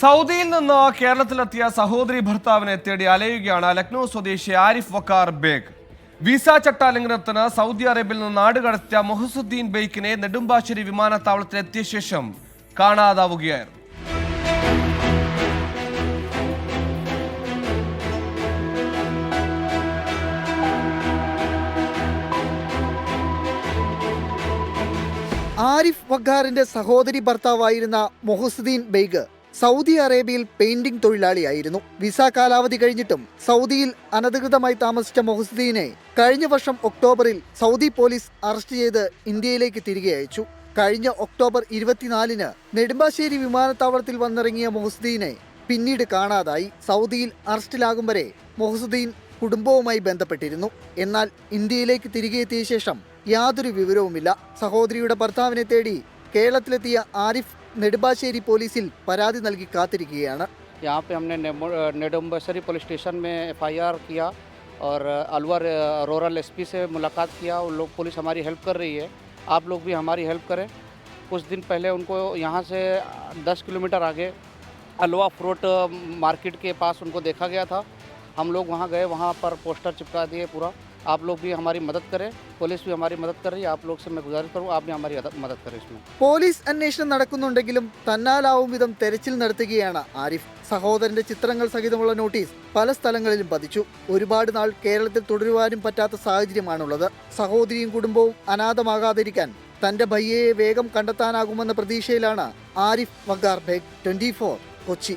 സൗദിയിൽ നിന്ന് കേരളത്തിലെത്തിയ സഹോദരി ഭർത്താവിനെ തേടി അലയുകയാണ് ലക്നൗ സ്വദേശി ആരിഫ് വക്കാർ ബേഗ്. വിസ ചട്ടാലംഘനത്തിന് സൗദി അറേബ്യയിൽ നിന്ന് നാടുകടത്തിയ മൊഹസുദ്ദീൻ ബെയ്ക്കിനെ നെടുമ്പാശ്ശേരി വിമാനത്താവളത്തിൽ എത്തിയ ശേഷം കാണാതാവുകയായിരുന്നു. ആരിഫ് വഖാറിന്റെ സഹോദരി ഭർത്താവായിരുന്ന മൊഹസുദ്ദീൻ ബെയ്ഗ് സൗദി അറേബ്യയിൽ പെയിന്റിംഗ് തൊഴിലാളിയായിരുന്നു. വിസ കാലാവധി കഴിഞ്ഞിട്ടും സൗദിയിൽ അനധികൃതമായി താമസിച്ച മൊഹസുദ്ദീനെ കഴിഞ്ഞ വർഷം ഒക്ടോബറിൽ സൗദി പോലീസ് അറസ്റ്റ് ചെയ്ത് ഇന്ത്യയിലേക്ക് തിരികെ അയച്ചു. കഴിഞ്ഞ ഒക്ടോബർ ഇരുപത്തിനാലിന് നെടുമ്പാശ്ശേരി വിമാനത്താവളത്തിൽ വന്നിറങ്ങിയ മൊഹസുദ്ദീനെ പിന്നീട് കാണാതായി. സൗദിയിൽ അറസ്റ്റിലാകും വരെ മൊഹസുദ്ദീൻ കുടുംബവുമായി ബന്ധപ്പെട്ടിരുന്നു. എന്നാൽ ഇന്ത്യയിലേക്ക് തിരികെ എത്തിയ ശേഷം യാതൊരു വിവരവുമില്ല. സഹോദരിയുടെ ഭർത്താവിനെ തേടി കേരളത്തിലെത്തിയ ആരിഫ് നെടുമ്പാശ്ശേരി പോലീസിൽ പരാതി നൽകി കാത്തിരിക്കുകയാണ് यहाँ पे हमने नेमो- नेडुम्बसरी पुलिस स्टेशन में एफआईआर किया और अलवर रूरल एसपी से मुलाकात किया उन लोग पुलिस हमारी हेल्प कर रही है आप लोग भी हमारी हेल्प करें कुछ दिन पहले उनको यहाँ से 10 किलोमीटर आगे अलवा फ्रूट मार्केट के पास उनको देखा गया था हम लोग वहाँ गए वहाँ पर पोस्टर चिपका दिए पूरा आप लोग भी हमारी मदद करें पुलिस भी हमारी मदद कर रही है आप लोग से मैं गुजारिश करूँ आप भी हमारी मदद- मदद करें इसमें പോലീസ് അന്വേഷണം നടക്കുന്നുണ്ടെങ്കിലും തന്നാലാവും വിധം തെരച്ചിൽ നടത്തുകയാണ് ആരിഫ് സഹോദരന്റെ ചിത്രങ്ങൾ സഹിതമുള്ള നോട്ടീസ് പല സ്ഥലങ്ങളിലും പതിച്ചു ഒരുപാട് നാൾ കേരളത്തിൽ തുടരുവാനും പറ്റാത്ത സാഹചര്യമാണുള്ളത് സഹോദരിയും കുടുംബവും അനാഥമാകാതിരിക്കാൻ തന്റെ ഭയ്യയെ വേഗം കണ്ടെത്താനാകുമെന്ന പ്രതീക്ഷയിലാണ് ആരിഫ് വഗാർ ബേഗ് ട്വന്റി കൊച്ചി